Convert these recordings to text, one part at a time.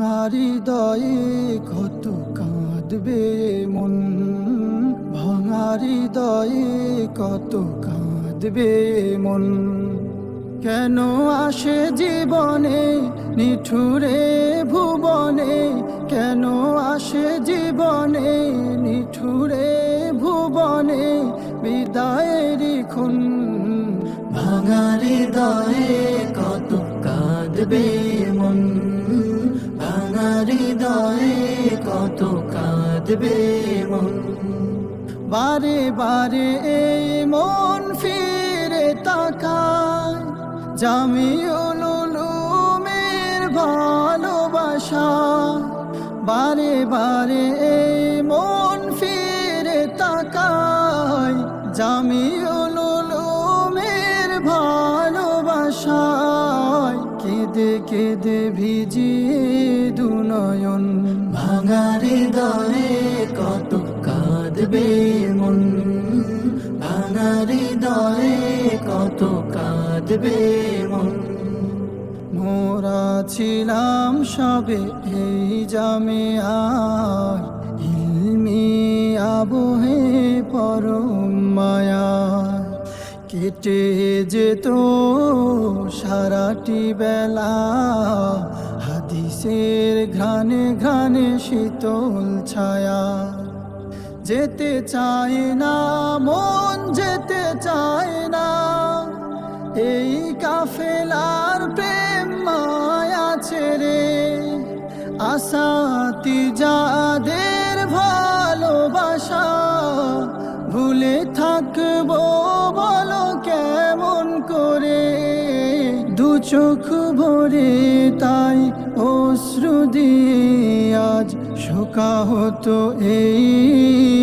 হৃদয়ে কত কাঁদবে মন? ভাঙা হৃদয়ে কত কাঁদবে মন? কেন আসে জীবনে নিঠুরে ভুবনে? কেন আসে জীবনে নিঠুরে ভুবনে? বিদায়ের খুন। ভাঙা হৃদয়ে কত কাঁদবে মন? কত কাঁদবে মন? বারে বারে এই মন ফিরে তাকায়, জামিউল উলুমের ভালোবাসা। বারে বারে এই মন ফিরে তাকায়, জামিউল কেঁদে কেঁদে ভিজিয়ে দুনয়ন ভাঙা হৃদয়ে কত কাঁদবে মন। ভাঙা হৃদয়ে কত কাঁদবে মন। মোরা ছিলাম সবে এই জামে আয়। ইলমি আবহে পরম মায়া। কেটে যেত সারাটি বেলা। হাদিসের ঘ্রাণে ঘ্রাণে শীতল ছায়া। যেতে চায় না, মন যেতে চায় না। এই কাফেলার প্রেম মায়া ছেড়ে আসাতি চোখ ভরে তাই অশ্রু দিয়ে আজ শোকা হতো এই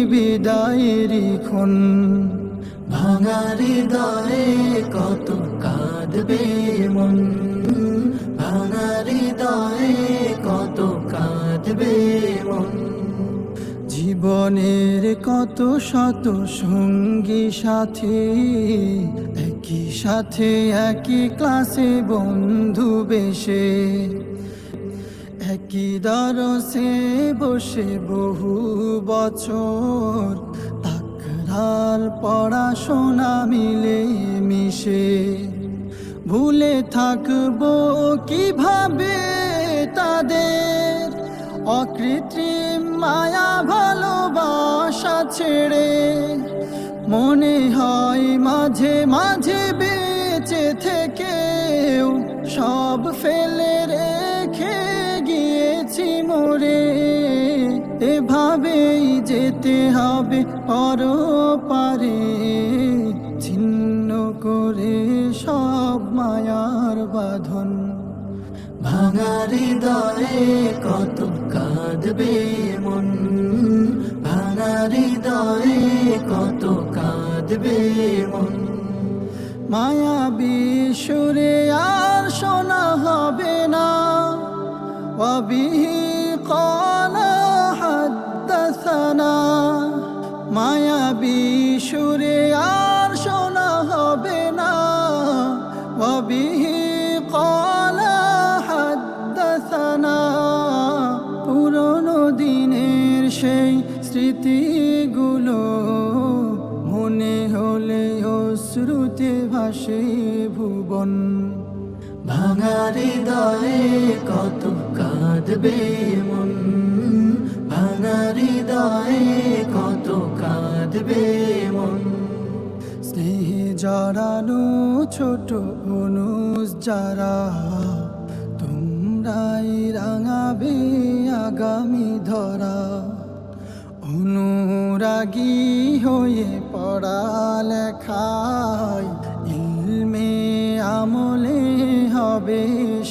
বিদায়ের খুন ভাঙার হৃদয়ে কত কাঁদবে মন। ভাঙারি হৃদয়ে জীবনের কত শত সঙ্গী সাথী, একই সাথে একই ক্লাসে বন্ধু বেশে, একই দরসে বসে বহু বছর, তাকরার পড়াশোনা মিলে মিশে। ভুলে থাকব কীভাবে তাদের? অকৃত্রিম মায়া ভালোবাসা মনে হয় মাঝে মাঝে বেঁচে থেকেও সব ফেলে রেখে গিয়েছি মোরে। এভাবেই যেতে হবে পর পারে, ছিন্ন করে সব মায়ার বাঁধন। ভাঙা হৃদয়ে কত কাঁদবে মন, ভাঙা হৃদয়ে কত মন। মায়াবী সুরে আর শোনা হবে না। অবিহী কলা হাদ্দাসানা। মায়াবী সুরে আর শোনা হবে না। অবিহী কলা হাদ্দাসানা। পুরনো দিনের সেই স্মৃতিগুলো মনে হলে অশ্রুতে ভাসে ভুবন। ভাঙা হৃদয়ে কত কাঁদবে মন। ভাঙা হৃদয়ে কত কাঁদবে মন। স্নেহ জড়ানো ছোট অনুষ যারা, তোমরাই রাঙাবে আগামী ধরা। অনুরাগী হয়ে পড়ালেখায় ইলমে আমলে হবে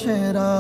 সেরা।